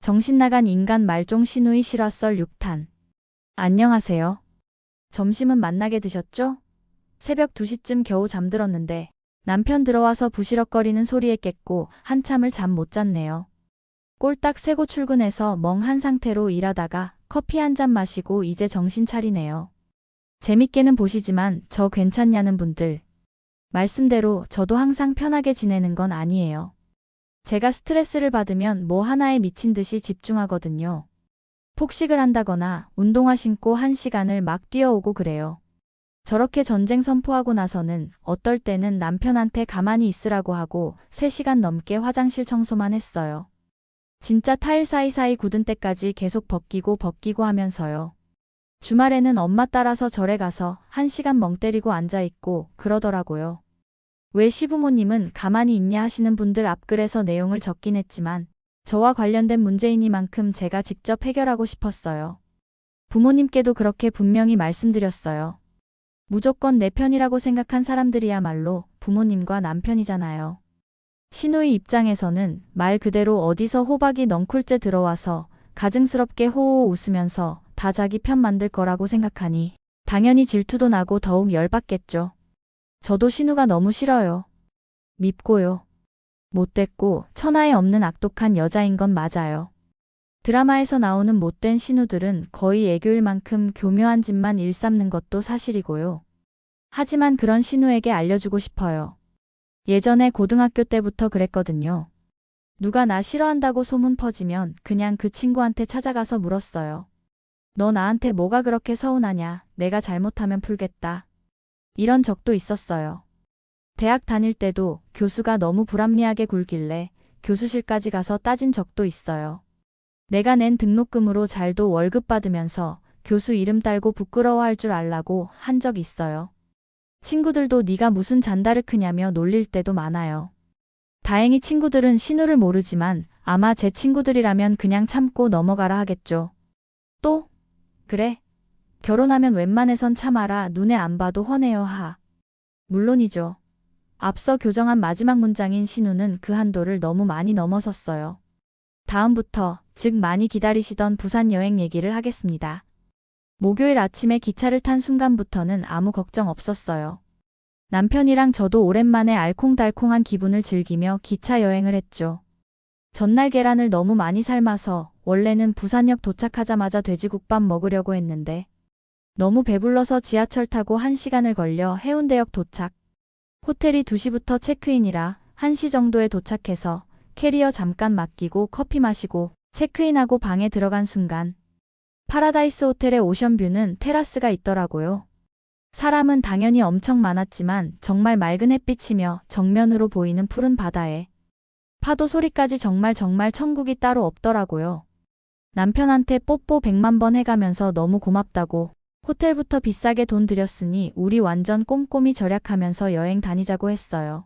정신 나간 인간 말종 신우의 실화썰 6탄. 안녕하세요. 점심은 만나게 드셨죠? 새벽 2시쯤 겨우 잠들었는데 남편 들어와서 부시럭거리는 소리에 깼고 한참을 잠 못 잤네요. 꼴딱 새고 출근해서 멍한 상태로 일하다가 커피 한 잔 마시고 이제 정신 차리네요. 재밌게는 보시지만 저 괜찮냐는 분들. 말씀대로 저도 항상 편하게 지내는 건 아니에요. 제가 스트레스를 받으면 뭐 하나에 미친 듯이 집중하거든요. 폭식을 한다거나 운동화 신고 한 시간을 막 뛰어오고 그래요. 저렇게 전쟁 선포하고 나서는 어떨 때는 남편한테 가만히 있으라고 하고 3시간 넘게 화장실 청소만 했어요. 진짜 타일 사이사이 굳은 때까지 계속 벗기고 벗기고 하면서요. 주말에는 엄마 따라서 절에 가서 1시간 멍 때리고 앉아있고 그러더라고요. 왜 시부모님은 가만히 있냐 하시는 분들 앞글에서 내용을 적긴 했지만 저와 관련된 문제이니만큼 제가 직접 해결하고 싶었어요. 부모님께도 그렇게 분명히 말씀드렸어요. 무조건 내 편이라고 생각한 사람들이야말로 부모님과 남편이잖아요. 신우의 입장에서는 말 그대로 어디서 호박이 넝쿨째 들어와서 가증스럽게 호호 웃으면서 다 자기 편 만들 거라고 생각하니 당연히 질투도 나고 더욱 열받겠죠. 저도 신우가 너무 싫어요. 밉고요. 못됐고 천하에 없는 악독한 여자인 건 맞아요. 드라마에서 나오는 못된 신우들은 거의 애교일 만큼 교묘한 짓만 일삼는 것도 사실이고요. 하지만 그런 신우에게 알려주고 싶어요. 예전에 고등학교 때부터 그랬거든요. 누가 나 싫어한다고 소문 퍼지면 그냥 그 친구한테 찾아가서 물었어요. 너 나한테 뭐가 그렇게 서운하냐? 내가 잘못하면 풀겠다. 이런 적도 있었어요. 대학 다닐 때도 교수가 너무 불합리하게 굴길래 교수실까지 가서 따진 적도 있어요. 내가 낸 등록금으로 잘도 월급 받으면서 교수 이름 딸고 부끄러워할 줄 알라고 한 적 있어요. 친구들도 네가 무슨 잔다르크냐며 놀릴 때도 많아요. 다행히 친구들은 신우를 모르지만 아마 제 친구들이라면 그냥 참고 넘어가라 하겠죠. 또? 그래. 결혼하면 웬만해선 참아라 눈에 안 봐도 훤해요 하. 물론이죠. 앞서 교정한 마지막 문장인 신우는 그 한도를 너무 많이 넘어섰어요. 다음부터 즉 많이 기다리시던 부산 여행 얘기를 하겠습니다. 목요일 아침에 기차를 탄 순간부터는 아무 걱정 없었어요. 남편이랑 저도 오랜만에 알콩달콩한 기분을 즐기며 기차 여행을 했죠. 전날 계란을 너무 많이 삶아서 원래는 부산역 도착하자마자 돼지국밥 먹으려고 했는데 너무 배불러서 지하철 타고 1시간을 걸려 해운대역 도착. 호텔이 2시부터 체크인이라 1시 정도에 도착해서 캐리어 잠깐 맡기고 커피 마시고 체크인하고 방에 들어간 순간 파라다이스 호텔의 오션뷰는 테라스가 있더라고요. 사람은 당연히 엄청 많았지만 정말 맑은 햇빛이며 정면으로 보이는 푸른 바다에 파도 소리까지 정말 정말 천국이 따로 없더라고요. 남편한테 뽀뽀 100만 번 해가면서 너무 고맙다고 호텔부터 비싸게 돈 들였으니 우리 완전 꼼꼼히 절약하면서 여행 다니자고 했어요.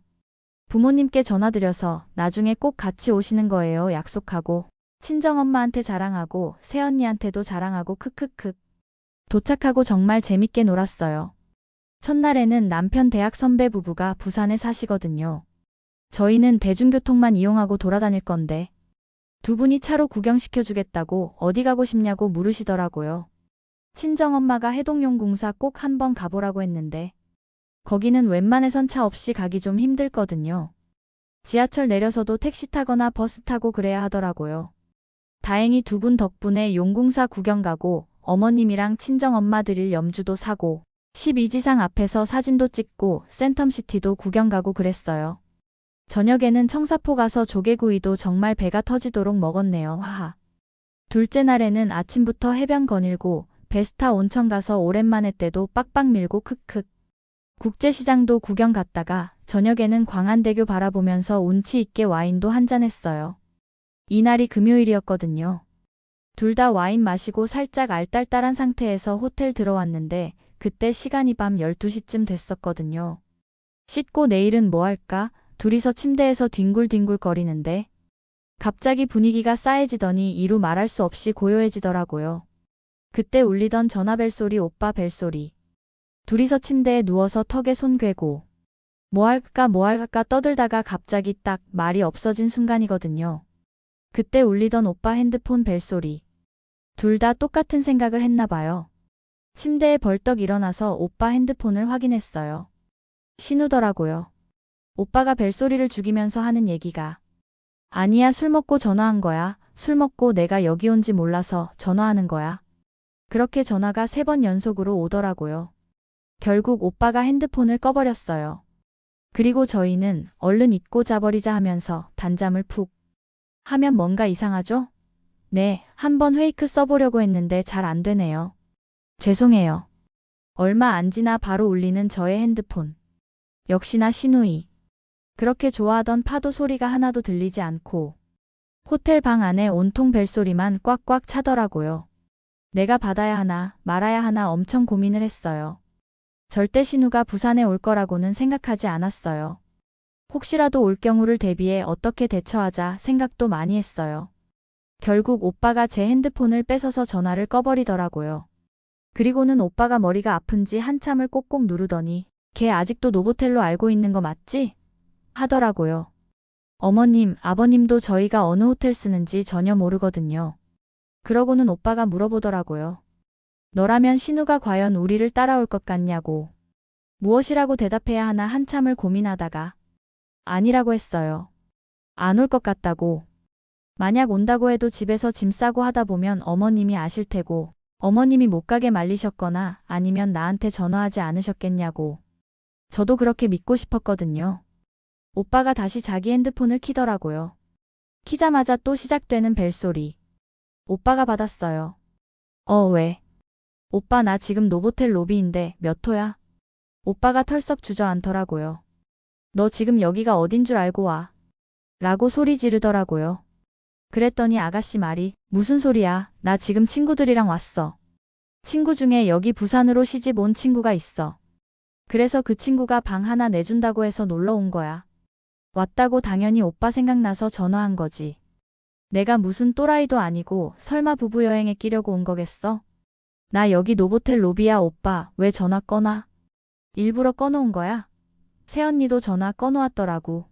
부모님께 전화드려서 나중에 꼭 같이 오시는 거예요 약속하고 친정엄마한테 자랑하고 새언니한테도 자랑하고 크크크. 도착하고 정말 재밌게 놀았어요. 첫날에는 남편 대학 선배 부부가 부산에 사시거든요. 저희는 대중교통만 이용하고 돌아다닐 건데 두 분이 차로 구경시켜주겠다고 어디 가고 싶냐고 물으시더라고요. 친정엄마가 해동용궁사 꼭 한번 가보라고 했는데 거기는 웬만해선 차 없이 가기 좀 힘들거든요. 지하철 내려서도 택시 타거나 버스 타고 그래야 하더라고요. 다행히 두 분 덕분에 용궁사 구경 가고 어머님이랑 친정엄마 드릴 염주도 사고 12지상 앞에서 사진도 찍고 센텀시티도 구경 가고 그랬어요. 저녁에는 청사포 가서 조개구이도 정말 배가 터지도록 먹었네요. 하하. 둘째 날에는 아침부터 해변 거닐고 베스타 온천 가서 오랜만에 때도 빡빡 밀고 크크. 국제시장도 구경 갔다가 저녁에는 광안대교 바라보면서 운치 있게 와인도 한잔 했어요. 이날이 금요일이었거든요. 둘 다 와인 마시고 살짝 알딸딸한 상태에서 호텔 들어왔는데 그때 시간이 밤 12시쯤 됐었거든요. 씻고 내일은 뭐 할까? 둘이서 침대에서 뒹굴뒹굴 거리는데 갑자기 분위기가 싸해지더니 이루 말할 수 없이 고요해지더라고요. 그때 울리던 전화벨 소리 오빠 벨 소리. 둘이서 침대에 누워서 턱에 손 괴고 뭐 할까 뭐 할까 떠들다가 갑자기 딱 말이 없어진 순간이거든요. 그때 울리던 오빠 핸드폰 벨 소리. 둘 다 똑같은 생각을 했나 봐요. 침대에 벌떡 일어나서 오빠 핸드폰을 확인했어요. 신우더라고요. 오빠가 벨소리를 죽이면서 하는 얘기가 아니야 술 먹고 전화한 거야. 술 먹고 내가 여기 온 지 몰라서 전화하는 거야. 그렇게 전화가 세 번 연속으로 오더라고요. 결국 오빠가 핸드폰을 꺼버렸어요. 그리고 저희는 얼른 잊고 자버리자 하면서 단잠을 푹 하면 뭔가 이상하죠? 네, 한번 페이크 써보려고 했는데 잘 안 되네요. 죄송해요. 얼마 안 지나 바로 울리는 저의 핸드폰. 역시나 신우이. 그렇게 좋아하던 파도 소리가 하나도 들리지 않고 호텔 방 안에 온통 벨소리만 꽉꽉 차더라고요. 내가 받아야 하나 말아야 하나 엄청 고민을 했어요. 절대 신우가 부산에 올 거라고는 생각하지 않았어요. 혹시라도 올 경우를 대비해 어떻게 대처하자 생각도 많이 했어요. 결국 오빠가 제 핸드폰을 뺏어서 전화를 꺼버리더라고요. 그리고는 오빠가 머리가 아픈지 한참을 꼭꼭 누르더니 걔 아직도 노보텔로 알고 있는 거 맞지? 하더라고요. 어머님, 아버님도 저희가 어느 호텔 쓰는지 전혀 모르거든요. 그러고는 오빠가 물어보더라고요. 너라면 신우가 과연 우리를 따라올 것 같냐고. 무엇이라고 대답해야 하나 한참을 고민하다가 아니라고 했어요. 안 올 것 같다고. 만약 온다고 해도 집에서 짐 싸고 하다 보면 어머님이 아실 테고 어머님이 못 가게 말리셨거나 아니면 나한테 전화하지 않으셨겠냐고. 저도 그렇게 믿고 싶었거든요. 오빠가 다시 자기 핸드폰을 키더라고요. 키자마자 또 시작되는 벨소리. 오빠가 받았어요. 어, 왜? 오빠 나 지금 노보텔 로비인데 몇 호야? 오빠가 털썩 주저앉더라고요. 너 지금 여기가 어딘 줄 알고 와. 라고 소리 지르더라고요. 그랬더니 아가씨 말이 무슨 소리야. 나 지금 친구들이랑 왔어. 친구 중에 여기 부산으로 시집 온 친구가 있어. 그래서 그 친구가 방 하나 내준다고 해서 놀러 온 거야. 왔다고 당연히 오빠 생각나서 전화한 거지. 내가 무슨 또라이도 아니고 설마 부부 여행에 끼려고 온 거겠어? 나 여기 노보텔 로비야 오빠 왜 전화 꺼놔? 일부러 꺼놓은 거야? 새언니도 전화 꺼놓았더라고.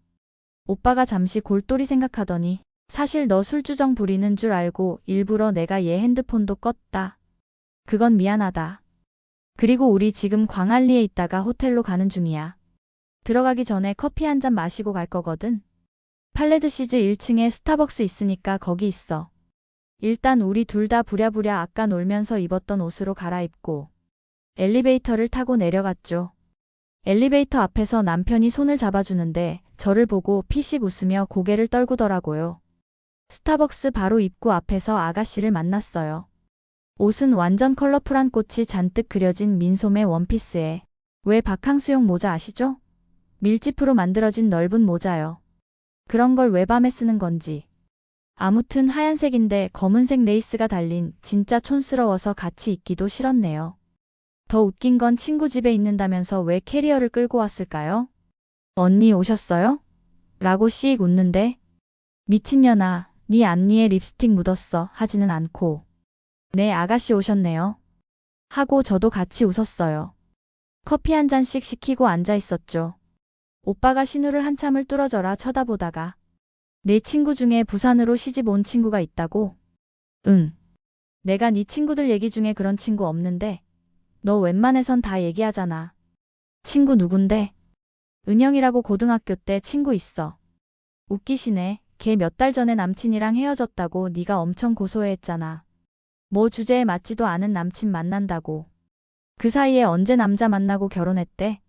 오빠가 잠시 골똘히 생각하더니 사실 너 술주정 부리는 줄 알고 일부러 내가 얘 핸드폰도 껐다. 그건 미안하다. 그리고 우리 지금 광안리에 있다가 호텔로 가는 중이야. 들어가기 전에 커피 한 잔 마시고 갈 거거든. 팔레드 시즈 1층에 스타벅스 있으니까 거기 있어. 일단 우리 둘 다 부랴부랴 아까 놀면서 입었던 옷으로 갈아입고 엘리베이터를 타고 내려갔죠. 엘리베이터 앞에서 남편이 손을 잡아주는데 저를 보고 피식 웃으며 고개를 떨구더라고요. 스타벅스 바로 입구 앞에서 아가씨를 만났어요. 옷은 완전 컬러풀한 꽃이 잔뜩 그려진 민소매 원피스에 왜 바캉스용 모자 아시죠? 밀짚으로 만들어진 넓은 모자요. 그런 걸 왜 밤에 쓰는 건지. 아무튼 하얀색인데 검은색 레이스가 달린 진짜 촌스러워서 같이 입기도 싫었네요. 더 웃긴 건 친구 집에 있는다면서 왜 캐리어를 끌고 왔을까요? 언니 오셨어요? 라고 씩 웃는데 미친년아, 네 앞니에 립스틱 묻었어 하지는 않고 네 아가씨 오셨네요. 하고 저도 같이 웃었어요. 커피 한 잔씩 시키고 앉아 있었죠. 오빠가 신우를 한참을 뚫어져라 쳐다보다가 내 친구 중에 부산으로 시집 온 친구가 있다고? 응. 내가 네 친구들 얘기 중에 그런 친구 없는데 너 웬만해선 다 얘기하잖아. 친구 누군데? 은영이라고 고등학교 때 친구 있어. 웃기시네. 걔 몇 달 전에 남친이랑 헤어졌다고 네가 엄청 고소해했잖아. 뭐 주제에 맞지도 않은 남친 만난다고. 그 사이에 언제 남자 만나고 결혼했대?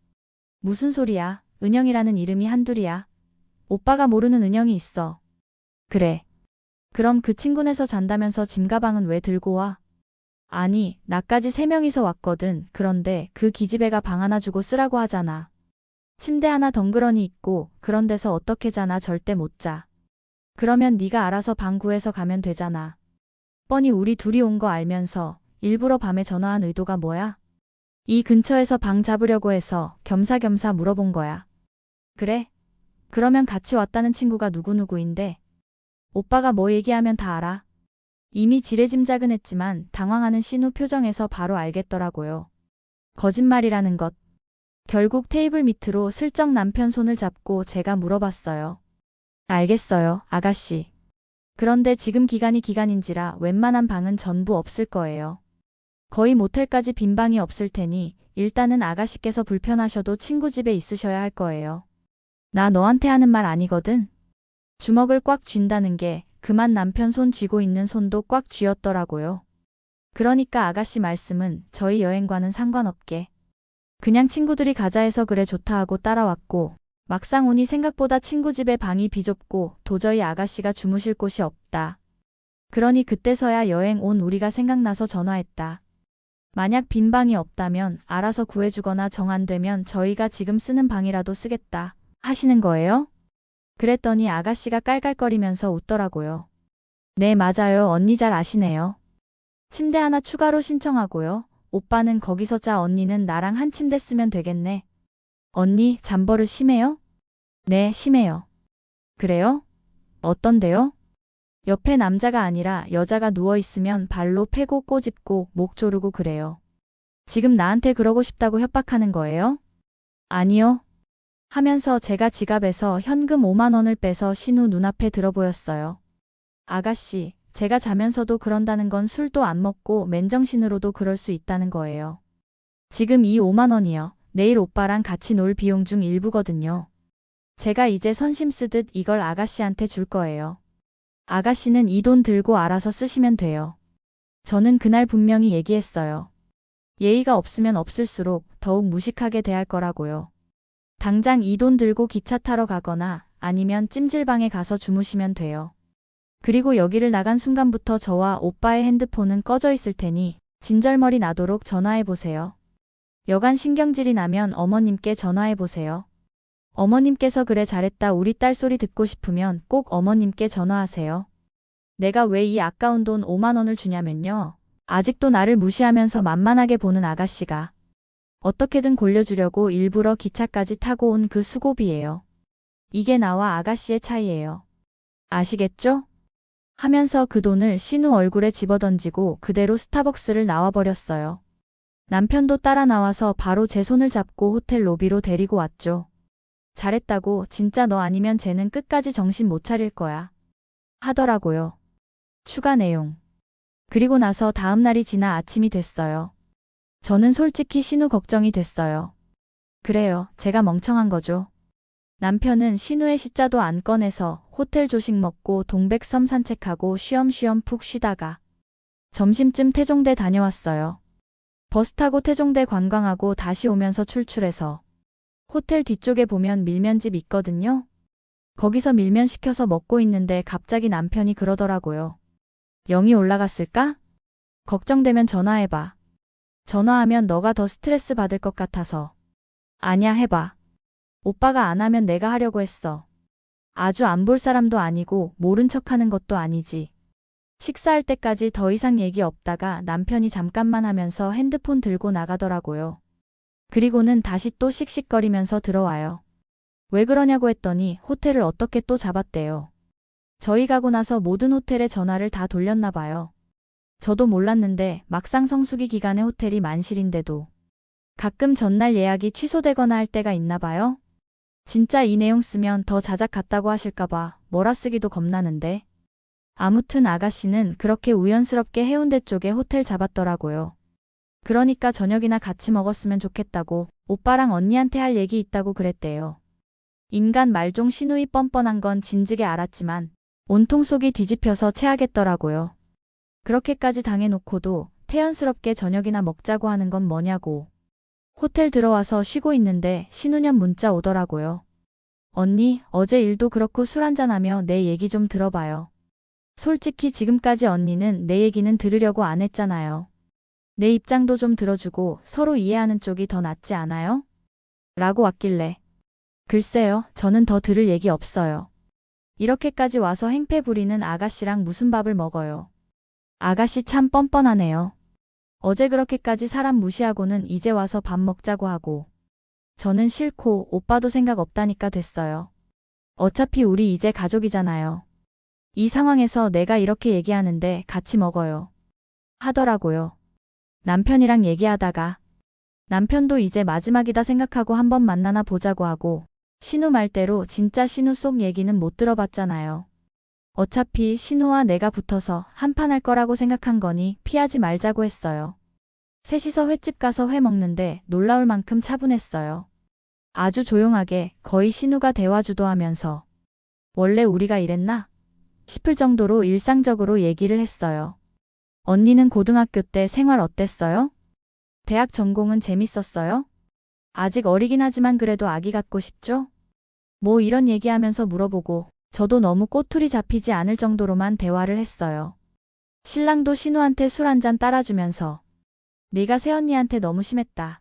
무슨 소리야. 은영이라는 이름이 한둘이야. 오빠가 모르는 은영이 있어. 그래. 그럼 그 친구네서 잔다면서 짐 가방은 왜 들고 와? 아니, 나까지 세 명이서 왔거든. 그런데 그 기집애가 방 하나 주고 쓰라고 하잖아. 침대 하나 덩그러니 있고 그런 데서 어떻게 자나 절대 못 자. 그러면 네가 알아서 방 구해서 가면 되잖아. 뻔히 우리 둘이 온 거 알면서 일부러 밤에 전화한 의도가 뭐야? 이 근처에서 방 잡으려고 해서 겸사겸사 물어본 거야. 그래? 그러면 같이 왔다는 친구가 누구누구인데? 오빠가 뭐 얘기하면 다 알아. 이미 지레짐작은 당황하는 신우 표정에서 바로 알겠더라고요. 거짓말이라는 것. 결국 테이블 밑으로 슬쩍 남편 손을 잡고 제가 물어봤어요. 알겠어요, 아가씨. 그런데 지금 기간이 기간인지라 웬만한 방은 전부 없을 거예요. 거의 모텔까지 빈 방이 없을 테니 일단은 아가씨께서 불편하셔도 친구 집에 있으셔야 할 거예요. 나 너한테 하는 말 아니거든. 주먹을 꽉 쥔다는 게 그만 남편 손 쥐고 있는 손도 꽉 쥐었더라고요. 그러니까 아가씨 말씀은 저희 여행과는 상관없게 그냥 친구들이 가자 해서 그래 좋다 하고 따라왔고 막상 오니 생각보다 친구 집에 방이 비좁고 도저히 아가씨가 주무실 곳이 없다. 그러니 그때서야 여행 온 우리가 생각나서 전화했다. 만약 빈 방이 없다면 알아서 구해주거나 정 안 되면 저희가 지금 쓰는 방이라도 쓰겠다 하시는 거예요? 그랬더니 아가씨가 깔깔거리면서 웃더라고요. 네, 맞아요. 언니 잘 아시네요. 침대 하나 추가로 신청하고요. 오빠는 거기서 자 언니는 나랑 한 침대 쓰면 되겠네. 언니, 잠버릇 심해요? 네, 심해요. 그래요? 어떤데요? 옆에 남자가 아니라 여자가 누워있으면 발로 패고 꼬집고 목 조르고 그래요. 지금 나한테 그러고 싶다고 협박하는 거예요? 아니요. 하면서 제가 지갑에서 현금 5만 원을 빼서 신우 눈앞에 들어보였어요. 아가씨, 제가 자면서도 그런다는 건 술도 안 먹고 맨정신으로도 그럴 수 있다는 거예요. 지금 이 5만 원이요. 내일 오빠랑 같이 놀 비용 중 일부거든요. 제가 이제 선심 쓰듯 이걸 아가씨한테 줄 거예요. 아가씨는 이 돈 들고 알아서 쓰시면 돼요. 저는 그날 분명히 얘기했어요. 예의가 없으면 없을수록 더욱 무식하게 대할 거라고요. 당장 이 돈 들고 기차 타러 가거나 아니면 찜질방에 가서 주무시면 돼요. 그리고 여기를 나간 순간부터 저와 오빠의 핸드폰은 꺼져 있을 테니 진절머리 나도록 전화해 보세요. 여간 신경질이 나면 어머님께 전화해 보세요. 어머님께서 그래 잘했다 우리 딸 소리 듣고 싶으면 꼭 어머님께 전화하세요. 내가 왜 이 아까운 돈 5만 원을 주냐면요. 아직도 나를 무시하면서 만만하게 보는 아가씨가 어떻게든 골려주려고 일부러 기차까지 타고 온 그 수고비예요. 이게 나와 아가씨의 차이예요. 아시겠죠? 하면서 그 돈을 신우 얼굴에 집어던지고 그대로 스타벅스를 나와버렸어요. 남편도 따라 나와서 바로 제 손을 잡고 호텔 로비로 데리고 왔죠. 잘했다고 진짜 너 아니면 쟤는 끝까지 정신 못 차릴 거야. 하더라고요. 추가 내용. 그리고 나서 다음 날이 지나 아침이 됐어요. 저는 솔직히 신우 걱정이 됐어요. 그래요. 제가 멍청한 거죠. 남편은 신우의 시자도 안 꺼내서 호텔 조식 먹고 동백섬 산책하고 쉬엄쉬엄 푹 쉬다가 점심쯤 태종대 다녀왔어요. 버스 타고 태종대 관광하고 다시 오면서 출출해서 호텔 뒤쪽에 보면 밀면집 있거든요. 거기서 밀면 시켜서 먹고 있는데 갑자기 남편이 그러더라고요. 영이 올라갔을까? 걱정되면 전화해봐. 전화하면 너가 더 스트레스 받을 것 같아서. 아냐 해봐. 오빠가 안 하면 내가 하려고 했어. 아주 안 볼 사람도 아니고 모른 척 하는 것도 아니지. 식사할 때까지 더 이상 얘기 없다가 남편이 잠깐만 하면서 핸드폰 들고 나가더라고요. 그리고는 다시 또 씩씩거리면서 들어와요. 왜 그러냐고 했더니 호텔을 어떻게 또 잡았대요. 저희 가고 나서 모든 호텔에 전화를 다 돌렸나 봐요. 저도 몰랐는데 막상 성수기 기간에 호텔이 만실인데도 가끔 전날 예약이 취소되거나 할 때가 있나 봐요. 진짜 이 내용 쓰면 더 자작 같다고 하실까봐 뭐라 쓰기도 겁나는데. 아무튼 아가씨는 그렇게 우연스럽게 해운대 쪽에 호텔 잡았더라고요. 그러니까 저녁이나 같이 먹었으면 좋겠다고 오빠랑 언니한테 할 얘기 있다고 그랬대요. 인간 말종 신우이 뻔뻔한 건 진즉에 알았지만 온통 속이 뒤집혀서 체하겠더라고요. 그렇게까지 당해놓고도 태연스럽게 저녁이나 먹자고 하는 건 뭐냐고. 호텔 들어와서 쉬고 있는데 신우년 문자 오더라고요. 언니, 어제 일도 그렇고 술 한잔하며 내 얘기 좀 들어봐요. 솔직히 지금까지 언니는 내 얘기는 들으려고 안 했잖아요. 내 입장도 좀 들어주고 서로 이해하는 쪽이 더 낫지 않아요? 라고 왔길래. 글쎄요, 저는 더 들을 얘기 없어요. 이렇게까지 와서 행패 부리는 아가씨랑 무슨 밥을 먹어요. 아가씨 참 뻔뻔하네요. 어제 그렇게까지 사람 무시하고는 이제 와서 밥 먹자고 하고. 저는 싫고 오빠도 생각 없다니까 됐어요. 어차피 우리 이제 가족이잖아요. 이 상황에서 내가 이렇게 얘기하는데 같이 먹어요. 하더라고요. 남편이랑 얘기하다가 남편도 이제 마지막이다 생각하고 한번 만나나 보자고 하고 신우 말대로 진짜 신우 속 얘기는 못 들어봤잖아요. 어차피 신우와 내가 붙어서 한판 할 거라고 생각한 거니 피하지 말자고 했어요. 셋이서 횟집 가서 회 먹는데 놀라울 만큼 차분했어요. 아주 조용하게 거의 신우가 대화 주도하면서 원래 우리가 이랬나? 싶을 정도로 일상적으로 얘기를 했어요. 언니는 고등학교 때 생활 어땠어요? 대학 전공은 재밌었어요? 아직 어리긴 하지만 그래도 아기 같고 싶죠? 뭐 이런 얘기하면서 물어보고 저도 너무 꼬투리 잡히지 않을 정도로만 대화를 했어요. 신랑도 신우한테 술 한 잔 따라주면서 네가 새언니한테 너무 심했다.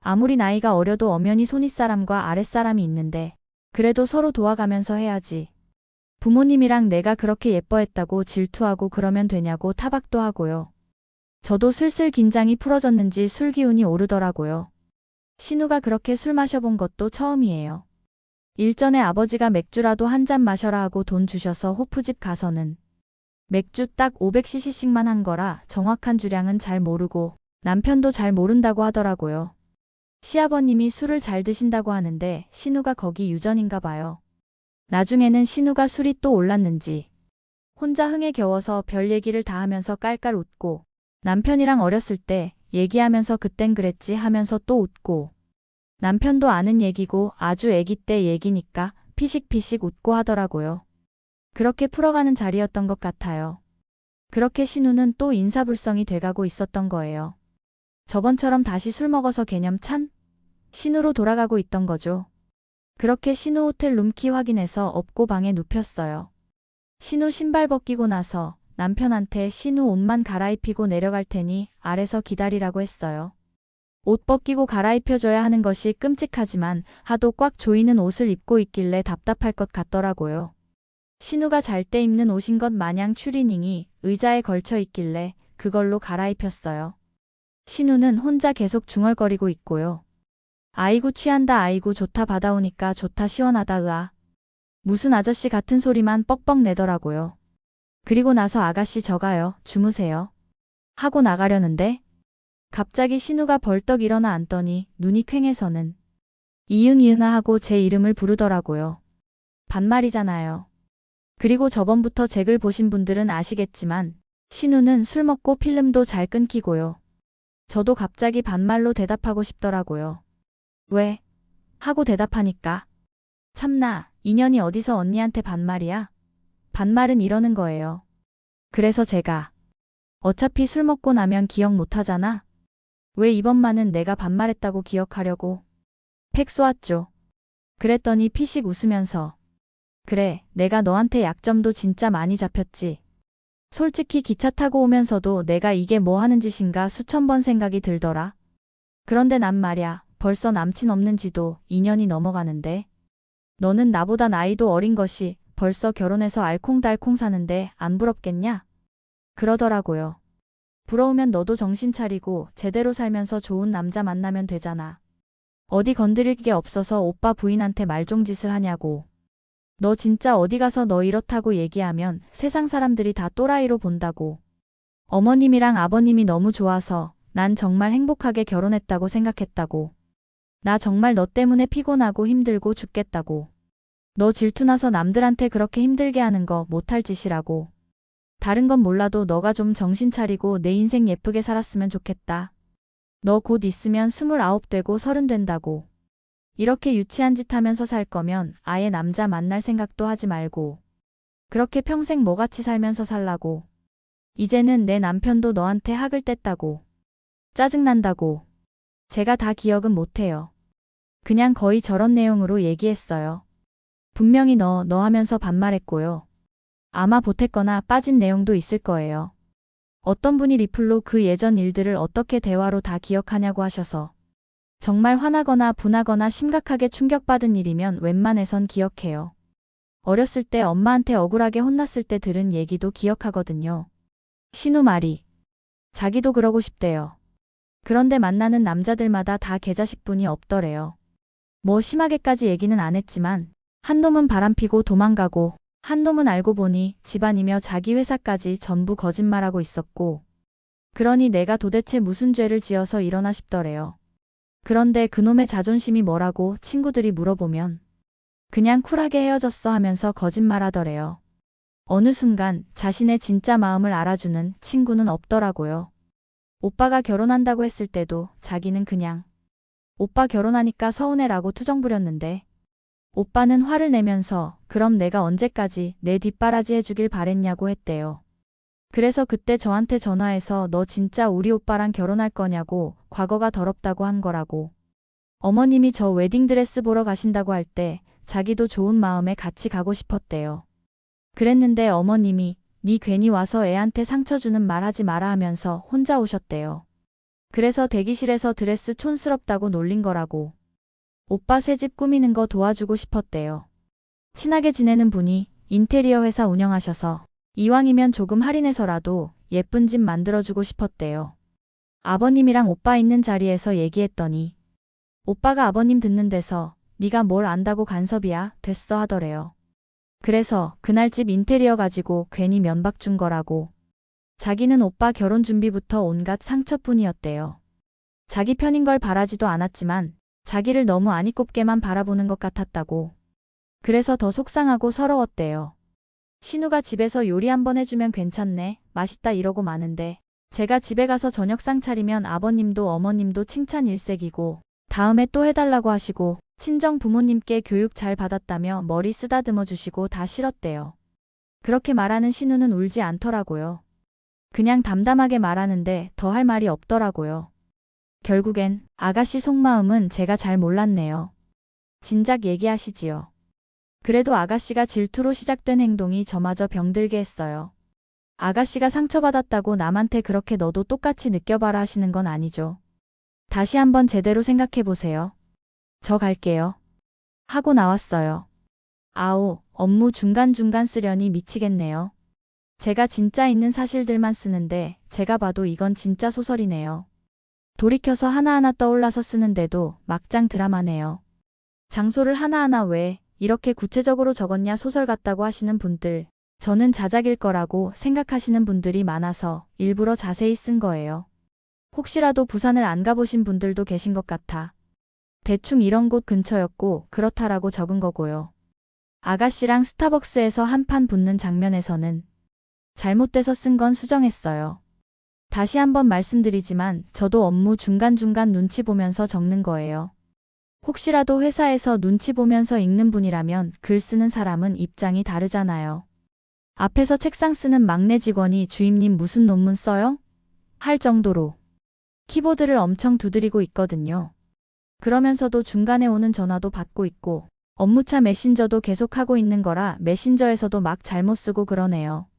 아무리 나이가 어려도 엄연히 손윗사람과 아랫사람이 있는데 그래도 서로 도와가면서 해야지. 부모님이랑 내가 그렇게 예뻐했다고 질투하고 그러면 되냐고 타박도 하고요. 저도 슬슬 긴장이 풀어졌는지 술 기운이 오르더라고요. 신우가 그렇게 술 마셔본 것도 처음이에요. 일전에 아버지가 맥주라도 한 잔 마셔라 하고 돈 주셔서 호프집 가서는 맥주 딱 500cc씩만 한 거라 정확한 주량은 잘 모르고 남편도 잘 모른다고 하더라고요. 시아버님이 술을 잘 드신다고 하는데 신우가 거기 유전인가 봐요. 나중에는 신우가 술이 또 올랐는지 혼자 흥에 겨워서 별 얘기를 다 하면서 깔깔 웃고 남편이랑 어렸을 때 얘기하면서 그땐 그랬지 하면서 또 웃고 남편도 아는 얘기고 아주 애기 때 얘기니까 피식피식 웃고 하더라고요. 그렇게 풀어가는 자리였던 것 같아요. 그렇게 신우는 또 인사불성이 돼가고 있었던 거예요. 저번처럼 다시 술 먹어서 개념 찬? 신우로 돌아가고 있던 거죠. 그렇게 신우 호텔 룸키 확인해서 업고 방에 눕혔어요. 신우 신발 벗기고 나서 남편한테 신우 옷만 갈아입히고 내려갈 테니 아래서 기다리라고 했어요. 옷 벗기고 갈아입혀줘야 하는 것이 끔찍하지만 하도 꽉 조이는 옷을 입고 있길래 답답할 것 같더라고요. 신우가 잘 때 입는 옷인 것 마냥 추리닝이 의자에 걸쳐 있길래 그걸로 갈아입혔어요. 신우는 혼자 계속 중얼거리고 있고요. 아이고 취한다 아이고 좋다 받아오니까 좋다 시원하다 으아. 무슨 아저씨 같은 소리만 뻑뻑 내더라고요. 그리고 나서 아가씨 저가요 주무세요. 하고 나가려는데 갑자기 신우가 벌떡 일어나 앉더니 눈이 퀭해서는 이응 이응아 하고 제 이름을 부르더라고요. 반말이잖아요. 그리고 저번부터 잭을 보신 분들은 아시겠지만 신우는 술 먹고 필름도 잘 끊기고요. 저도 갑자기 반말로 대답하고 싶더라고요. 왜? 하고 대답하니까. 참나, 인연이 어디서 언니한테 반말이야? 반말은 이러는 거예요. 그래서 제가 어차피 술 먹고 나면 기억 못 하잖아. 왜 이번만은 내가 반말했다고 기억하려고? 팩 쏘았죠. 그랬더니 피식 웃으면서 그래, 내가 너한테 약점도 진짜 많이 잡혔지. 솔직히 기차 타고 오면서도 내가 이게 뭐 하는 짓인가 수천 번 생각이 들더라. 그런데 난 말야, 벌써 남친 없는 지도 2년이 넘어가는데. 너는 나보다 나이도 어린 것이 벌써 결혼해서 알콩달콩 사는데 안 부럽겠냐? 그러더라고요. 부러우면 너도 정신 차리고 제대로 살면서 좋은 남자 만나면 되잖아. 어디 건드릴 게 없어서 오빠 부인한테 말종짓을 하냐고. 너 진짜 어디 가서 너 이렇다고 얘기하면 세상 사람들이 다 또라이로 본다고. 어머님이랑 아버님이 너무 좋아서 난 정말 행복하게 결혼했다고 생각했다고. 나 정말 너 때문에 피곤하고 힘들고 죽겠다고. 너 질투나서 남들한테 그렇게 힘들게 하는 거 못할 짓이라고. 다른 건 몰라도 너가 좀 정신 차리고 내 인생 예쁘게 살았으면 좋겠다. 너 곧 있으면 스물아홉 되고 서른 된다고. 이렇게 유치한 짓 하면서 살 거면 아예 남자 만날 생각도 하지 말고. 그렇게 평생 뭐같이 살면서 살라고. 이제는 내 남편도 너한테 학을 뗐다고. 짜증난다고. 제가 다 기억은 못해요. 그냥 거의 저런 내용으로 얘기했어요. 분명히 너, 너 하면서 반말했고요. 아마 보탰거나 빠진 내용도 있을 거예요. 어떤 분이 리플로 그 예전 일들을 어떻게 대화로 다 기억하냐고 하셔서 정말 화나거나 분하거나 심각하게 충격받은 일이면 웬만해선 기억해요. 어렸을 때 엄마한테 억울하게 혼났을 때 들은 얘기도 기억하거든요. 신우 말이 자기도 그러고 싶대요. 그런데 만나는 남자들마다 다 개자식분이 없더래요. 뭐 심하게까지 얘기는 안 했지만 한 놈은 바람피고 도망가고 한 놈은 알고 보니 집안이며 자기 회사까지 전부 거짓말하고 있었고 그러니 내가 도대체 무슨 죄를 지어서 일어나 싶더래요. 그런데 그놈의 자존심이 뭐라고 친구들이 물어보면 그냥 쿨하게 헤어졌어 하면서 거짓말하더래요. 어느 순간 자신의 진짜 마음을 알아주는 친구는 없더라고요. 오빠가 결혼한다고 했을 때도 자기는 그냥 오빠 결혼하니까 서운해라고 투정 부렸는데 오빠는 화를 내면서 그럼 내가 언제까지 내 뒷바라지 해주길 바랬냐고 했대요. 그래서 그때 저한테 전화해서 너 진짜 우리 오빠랑 결혼할 거냐고 과거가 더럽다고 한 거라고. 어머님이 저 웨딩드레스 보러 가신다고 할 때 자기도 좋은 마음에 같이 가고 싶었대요. 그랬는데 어머님이 네 괜히 와서 애한테 상처 주는 말 하지 마라 하면서 혼자 오셨대요. 그래서 대기실에서 드레스 촌스럽다고 놀린 거라고. 오빠 새 집 꾸미는 거 도와주고 싶었대요. 친하게 지내는 분이 인테리어 회사 운영하셔서 이왕이면 조금 할인해서라도 예쁜 집 만들어주고 싶었대요. 아버님이랑 오빠 있는 자리에서 얘기했더니 오빠가 아버님 듣는 데서 네가 뭘 안다고 간섭이야 됐어 하더래요. 그래서 그날 집 인테리어 가지고 괜히 면박 준 거라고. 자기는 오빠 결혼 준비부터 온갖 상처뿐이었대요. 자기 편인 걸 바라지도 않았지만 자기를 너무 아니 꼽게만 바라보는 것 같았다고. 그래서 더 속상하고 서러웠대요. 신우가 집에서 요리 한번 해주면 괜찮네, 맛있다 이러고 마는데 제가 집에 가서 저녁상 차리면 아버님도 어머님도 칭찬 일색이고 다음에 또 해달라고 하시고 친정 부모님께 교육 잘 받았다며 머리 쓰다듬어 주시고 다 싫었대요. 그렇게 말하는 신우는 울지 않더라고요. 그냥 담담하게 말하는데 더 할 말이 없더라고요. 결국엔 아가씨 속마음은 제가 잘 몰랐네요. 진작 얘기하시지요. 그래도 아가씨가 질투로 시작된 행동이 저마저 병들게 했어요. 아가씨가 상처받았다고 남한테 그렇게 너도 똑같이 느껴봐라 하시는 건 아니죠. 다시 한번 제대로 생각해 보세요. 저 갈게요. 하고 나왔어요. 아오, 업무 중간중간 쓰려니 미치겠네요. 제가 진짜 있는 사실들만 쓰는데 제가 봐도 이건 진짜 소설이네요. 돌이켜서 하나하나 떠올라서 쓰는데도 막장 드라마네요. 장소를 하나하나 왜 이렇게 구체적으로 적었냐 소설 같다고 하시는 분들, 저는 자작일 거라고 생각하시는 분들이 많아서 일부러 자세히 쓴 거예요. 혹시라도 부산을 안 가보신 분들도 계신 것 같아. 대충 이런 곳 근처였고 그렇다라고 적은 거고요. 아가씨랑 스타벅스에서 한판 붙는 장면에서는 잘못돼서 쓴 건 수정했어요. 다시 한번 말씀드리지만 저도 업무 중간중간 눈치 보면서 적는 거예요. 혹시라도 회사에서 눈치 보면서 읽는 분이라면 글 쓰는 사람은 입장이 다르잖아요. 앞에서 책상 쓰는 막내 직원이 주임님 무슨 논문 써요? 할 정도로 키보드를 엄청 두드리고 있거든요. 그러면서도 중간에 오는 전화도 받고 있고 업무차 메신저도 계속하고 있는 거라 메신저에서도 막 잘못 쓰고 그러네요.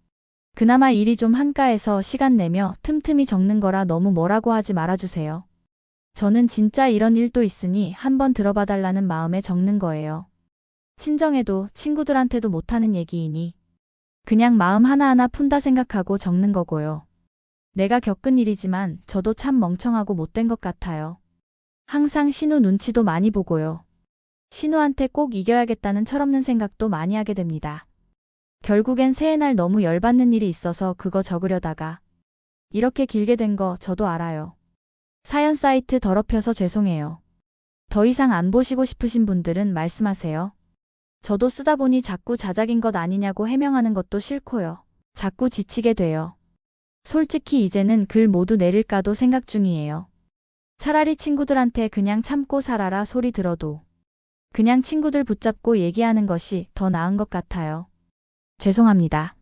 그나마 일이 좀 한가해서 시간 내며 틈틈이 적는 거라 너무 뭐라고 하지 말아주세요. 저는 진짜 이런 일도 있으니 한번 들어봐 달라는 마음에 적는 거예요. 친정에도 친구들한테도 못하는 얘기이니 그냥 마음 하나하나 푼다 생각하고 적는 거고요. 내가 겪은 일이지만 저도 참 멍청하고 못된 것 같아요. 항상 신우 눈치도 많이 보고요. 신우한테 꼭 이겨야겠다는 철없는 생각도 많이 하게 됩니다. 결국엔 새해 날 너무 열받는 일이 있어서 그거 적으려다가 이렇게 길게 된 거 저도 알아요. 사연 사이트 더럽혀서 죄송해요. 더 이상 안 보시고 싶으신 분들은 말씀하세요. 저도 쓰다 보니 자꾸 자작인 것 아니냐고 해명하는 것도 싫고요. 자꾸 지치게 돼요. 솔직히 이제는 글 모두 내릴까도 생각 중이에요. 차라리 친구들한테 그냥 참고 살아라 소리 들어도 그냥 친구들 붙잡고 얘기하는 것이 더 나은 것 같아요. 죄송합니다.